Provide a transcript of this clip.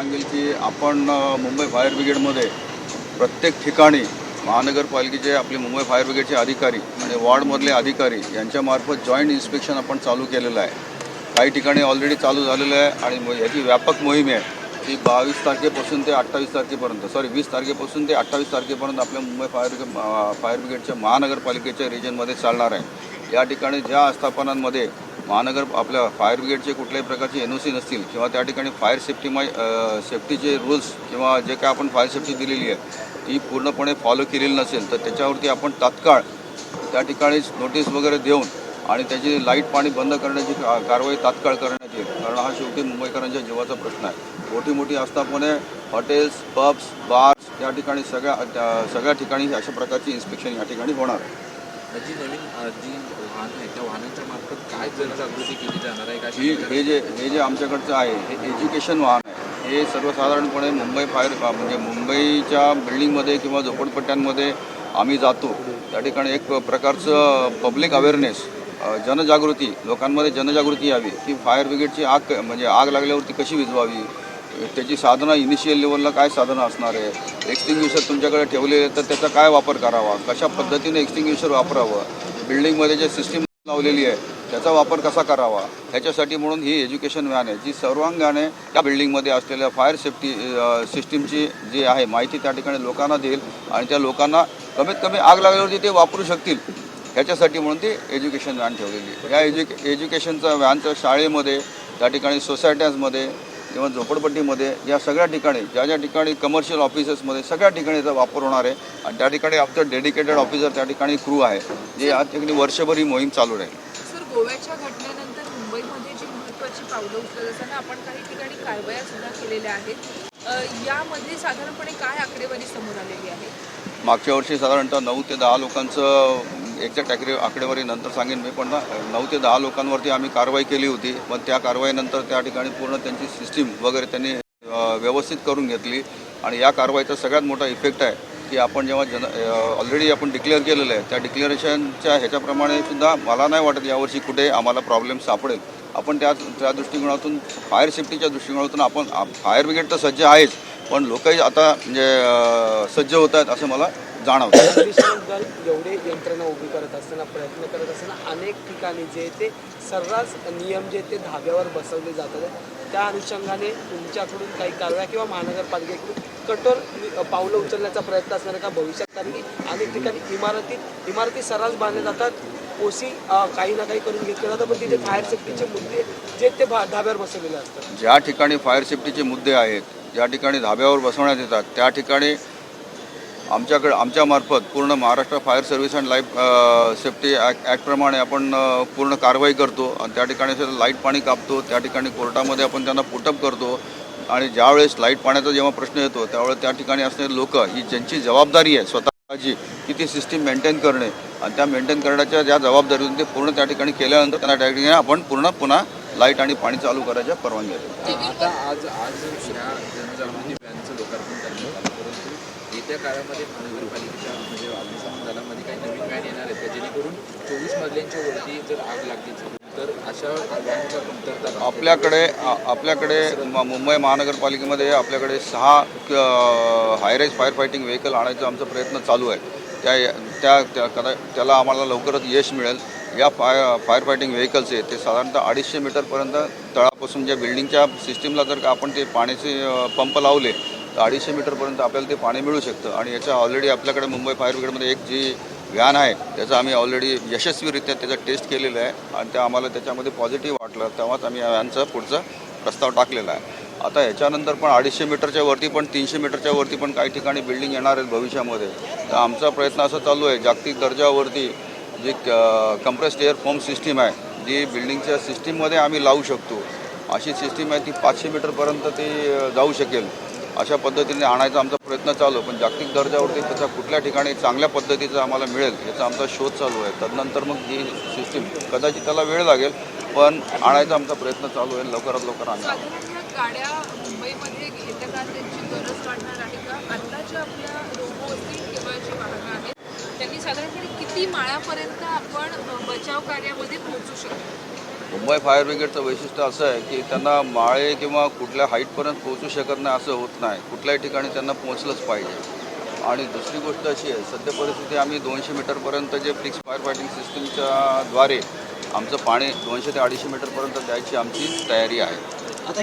सांगेल की आपण मुंबई फायर ब्रिगेडमध्ये प्रत्येक ठिकाणी महानगरपालिकेचे आपले मुंबई फायर ब्रिगेडचे अधिकारी आणि वॉर्डमधले अधिकारी यांच्यामार्फत जॉईंट इन्स्पेक्शन आपण चालू केलेलं आहे. काही ठिकाणी ऑलरेडी चालू झालेलं आहे आणि याची व्यापक मोहीम आहे ती बावीस तारखेपासून ते अठ्ठावीस तारखेपर्यंत सॉरी वीस तारखेपासून ते अठ्ठावीस तारखेपर्यंत आपल्या मुंबई फायर ब्रिगेड फायर ब्रिगेडच्या महानगरपालिकेच्या रिजनमध्ये चालणार आहे. या ठिकाणी ज्या आस्थापनांमध्ये महानगर आपल्या फायर ब्रिगेडचे कुठल्याही प्रकारचे एन ओ सी नसतील किंवा त्या ठिकाणी फायर सेफ्टी माय सेफ्टीचे रूल्स किंवा जे काय आपण फायर सेफ्टी दिलेली आहे ती पूर्णपणे फॉलो केलेली नसेल तर त्याच्यावरती आपण तात्काळ त्या ठिकाणीच नोटीस वगैरे देऊन आणि त्याची लाइट पाणी बंद करण्याची का- कारवाई तात्काळ करण्यात येईल कारण हा शेवटी मुंबईकरांच्या जीवाचा प्रश्न आहे. मोठी मोठी आस्थापने हॉटेल्स पब्स बार्स या ठिकाणी सगळ्या त्या- सगळ्या ठिकाणी अशा प्रकारची इन्स्पेक्शन या ठिकाणी होणार आहे. जी नवीन जी वाहन आहे त्या वाहनांच्या मार्फत काय जनजागृती केली जाणार आहे? काय ही हे जे हे जे आमच्याकडचं आहे हे एज्युकेशन वाहन आहे. हे सर्वसाधारणपणे मुंबई फायर म्हणजे मुंबईच्या बिल्डिंगमध्ये किंवा झोपडपट्ट्यांमध्ये आम्ही जातो. त्या ठिकाणी एक प्रकारचं पब्लिक अवेअरनेस जनजागृती लोकांमध्ये जनजागृती यावी की फायर ब्रिगेडची आग म्हणजे आग लागल्यावरती कशी विझवावी? त्याची साधनं इनिशियल लेवलला काय साधनं असणार आहे? एक्सटिंग्विशर तुमच्याकडे ठेवले तर त्याचा काय वापर करावा? कशा पद्धतीने एक्सटिंग्विशर वापरावं? बिल्डिंगमध्ये जे सिस्टीम लावलेली आहे त्याचा वापर कसा करावा? ह्याच्यासाठी म्हणून ही एज्युकेशन व्हॅन आहे जी सर्वांगाने त्या बिल्डिंगमध्ये असलेल्या फायर सेफ्टी सिस्टीमची जी आहे माहिती त्या ठिकाणी लोकांना देईल आणि त्या लोकांना कमीत कमी आग लागल्यावरती ते वापरू शकतील. ह्याच्यासाठी म्हणून ती एज्युकेशन व्हॅन ठेवलेली या एज्युके एज्युकेशनचा व्हॅनचं शाळेमध्ये त्या ठिकाणी सोसायट्यांमध्ये किंवा झोपडपट्टीमध्ये या सगळ्या ठिकाणी ज्या ज्या ठिकाणी कमर्शियल ऑफिसेसमध्ये सगळ्या ठिकाणी याचा वापर होणार आहे आणि त्या ठिकाणी आमचं डेडिकेटेड ऑफिसर त्या ठिकाणी क्रू आहे जे या ठिकाणी वर्षभर ही मोहीम चालू राहील. सर गोव्याच्या घटनेनंतर मुंबईमध्ये जी महत्त्वाची पावलं उचलत असताना आपण काही ठिकाणी कारवाया सुद्धा केलेल्या आहेत. यामध्ये साधारणपणे काय आकडेवारी समोर आलेली आहे? मागच्या वर्षी साधारणतः नऊ ते दहा लोकांचं एक्झॅक्ट आकडे आकडेवारी नंतर सांगेन मी पण नऊ ते दहा लोकांवरती आम्ही कारवाई केली होती. मग त्या कारवाईनंतर त्या ठिकाणी पूर्ण त्यांची सिस्टीम वगैरे त्यांनी व्यवस्थित करून घेतली. आणि या कारवाईचा सगळ्यात मोठा इफेक्ट आहे की आपण जेव्हा जन ऑलरेडी आपण डिक्लेअर केलेलं आहे त्या डिक्लेरेशनच्या ह्याच्याप्रमाणे सुद्धा मला नाही वाटत यावर्षी कुठे आम्हाला प्रॉब्लेम सापडेल. आपण त्या त्या दृष्टिकोनातून फायर सेफ्टीच्या दृष्टिकोनातून आपण फायर ब्रिगेड तर सज्ज आहेच पण लोकही आता म्हणजे सज्ज होत आहेत असं मला जाणवतं. दल एवढे यंत्रणा उभी करत असताना प्रयत्न करत असताना अनेक ठिकाणी जे ते सर्रास नियम जे ते धाब्यावर बसवले जातात. त्या अनुषंगाने तुमच्याकडून काही कारवाया किंवा महानगरपालिकेकडून कठोर पावलं उचलण्याचा प्रयत्न असणार का भविष्यात? कारण की अनेक ठिकाणी इमारतीत इमारती सर्रास बांधल्या जातात. ओसी काही ना काही करून घेतलं जातं पण तिथे फायर सेफ्टीचे मुद्दे जे ते धाब्यावर बसवलेले असतात. ज्या ठिकाणी फायर सेफ्टीचे मुद्दे आहेत ज्या ठिकाणी धाब्यावर बसवण्यात येतात त्या ठिकाणी आमच्याकडे आमच्यामार्फत पूर्ण Maharashtra fire service and life safety act ॲक्टप्रमाणे आपण पूर्ण कारवाई करतो. आणि त्या ठिकाणी लाइट पाणी कापतो. त्या ठिकाणी कोर्टामध्ये आपण त्यांना पुटअप करतो. आणि ज्यावेळेस लाइट पाण्याचा जेव्हा प्रश्न येतो त्यावेळेस त्या ठिकाणी असणारे लोक ही ज्यांची जबाबदारी आहे स्वतःची की ती सिस्टीम मेंटेन करणे. आणि त्या मेंटेन करण्याच्या ज्या जबाबदारीतून ते पूर्ण त्या ठिकाणी केल्यानंतर त्यांना त्या ठिकाणी आपण पूर्ण पुन्हा लाइट आणि पाणी चालू करायच्या परवानगी देतो. येत्या काळामध्ये महानगरपालिकेच्या म्हणजे अग्निशमन दलामध्ये काही नवीन व्हॅन येणार आहेत का? जेणेकरून चोवीस मजल्यांच्या वरती जर आग लागली तर अशा व्हॅनच्या कमतरता आपल्याकडे आपल्याकडे मुंबई महानगरपालिकेमध्ये आपल्याकडे सहा हायरेज फायर फायटिंग व्हेकल आणायचा आमचा प्रयत्न चालू आहे. त्या त्या त्या कदा त्याला आम्हाला लवकरच यश मिळेल. या फाय फायर फायटिंग व्हेकल्स आहेत ते साधारणतः अडीचशे मीटरपर्यंत तळापासून ज्या बिल्डिंगच्या सिस्टीमला जर का आपण ते पाण्याचे पंप लावले अडीचशे मीटरपर्यंत आपल्याला ते पाणी मिळू शकतं. आणि याच्या ऑलरेडी आपल्याकडे मुंबई फायर ब्रिगेडमध्ये एक जी व्हॅन आहे त्याचा आम्ही ऑलरेडी यशस्वीरित्या त्याचा टेस्ट केलेलं आहे. आणि त्या आम्हाला त्याच्यामध्ये पॉझिटिव्ह वाटलं तेव्हाच आम्ही या व्हॅनचा पुढचा प्रस्ताव टाकलेला आहे. आता याच्यानंतर पण अडीचशे मीटरच्या वरती पण तीनशे मीटरच्या वरती पण काही ठिकाणी बिल्डिंग येणार आहेत भविष्यामध्ये. तर आमचा प्रयत्न असा चालू आहे जागतिक दर्जावरती जी कंप्रेस्ड एअर फॉर्म सिस्टीम आहे जी बिल्डिंगच्या सिस्टीममध्ये आम्ही लावू शकतो. अशी सिस्टीम आहे ती पाचशे मीटरपर्यंत ती जाऊ शकेल. अशा पद्धतीने आणायचा आमचा प्रयत्न चालू आहे. पण जागतिक दर्जावरती त्याचा कुठल्या ठिकाणी चांगल्या पद्धतीचा आम्हाला मिळेल याचा आमचा शोध चालू आहे. तदनंतर मग ही सिस्टीम कदाचित त्याला वेळ लागेल पण आणायचा आमचा प्रयत्न चालू आहे. लवकरात लवकर आणा साधारणपणे किती माळापर्यंत आपण बचाव कार्यामध्ये पोहोचू शकतो? मुंबई फायर ब्रिगेडचं वैशिष्ट्य असं आहे की त्यांना माळे किंवा कुठल्या हाईटपर्यंत पोहोचू शकत नाही असं होत नाही. कुठल्याही ठिकाणी त्यांना पोहोचलंच पाहिजे. आणि दुसरी गोष्ट अशी आहे सध्या परिस्थिती आम्ही दोनशे मीटरपर्यंत जे फिक्स फायर फायटिंग सिस्टीमच्या द्वारे आमचं पाणी दोनशे ते अडीचशे मीटरपर्यंत द्यायची आमची तयारी आहे. आता